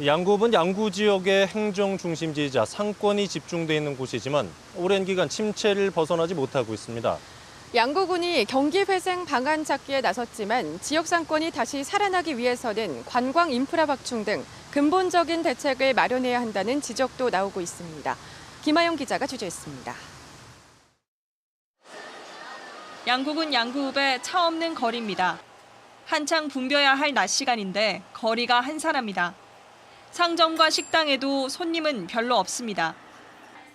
양구읍은 양구 지역의 행정 중심지이자 상권이 집중돼 있는 곳이지만 오랜 기간 침체를 벗어나지 못하고 있습니다. 양구군이 경기 회생 방안 찾기에 나섰지만 지역 상권이 다시 살아나기 위해서는 관광 인프라 확충 등 근본적인 대책을 마련해야 한다는 지적도 나오고 있습니다. 김하영 기자가 취재했습니다. 양국은 양구읍의 차 없는 거리입니다. 한창 붐벼야 할 낮 시간인데 거리가 한산합니다. 상점과 식당에도 손님은 별로 없습니다.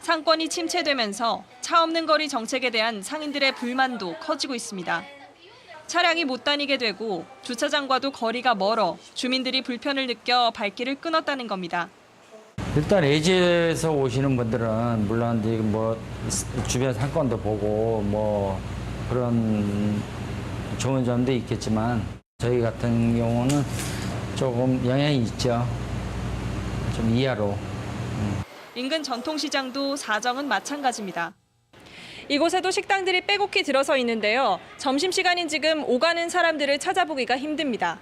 상권이 침체되면서 차 없는 거리 정책에 대한 상인들의 불만도 커지고 있습니다. 차량이 못 다니게 되고 주차장과도 거리가 멀어 주민들이 불편을 느껴 발길을 끊었다는 겁니다. 일단 애지에서 오시는 분들은 물론 이제 뭐 주변 상권도 보고 뭐 그런 좋은 점도 있겠지만 저희 같은 경우는 조금 영향이 있죠. 좀 이하로. 인근 전통시장도 사정은 마찬가지입니다. 이곳에도 식당들이 빼곡히 들어서 있는데요. 점심시간인 지금 오가는 사람들을 찾아보기가 힘듭니다.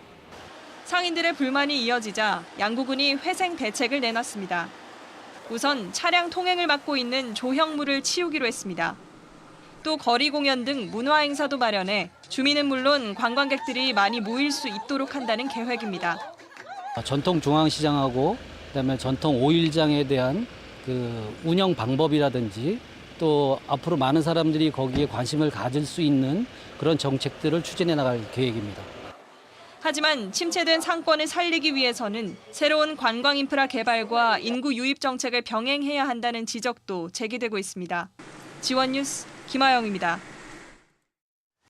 상인들의 불만이 이어지자 양구군이 회생 대책을 내놨습니다. 우선 차량 통행을 막고 있는 조형물을 치우기로 했습니다. 또 거리 공연 등 문화 행사도 마련해 주민은 물론 관광객들이 많이 모일 수 있도록 한다는 계획입니다. 전통 중앙시장하고 그다음에 전통 오일장에 대한 그 운영 방법이라든지 또 앞으로 많은 사람들이 거기에 관심을 가질 수 있는 그런 정책들을 추진해 나갈 계획입니다. 하지만 침체된 상권을 살리기 위해서는 새로운 관광 인프라 개발과 인구 유입 정책을 병행해야 한다는 지적도 제기되고 있습니다. 지원 뉴스 김아영입니다.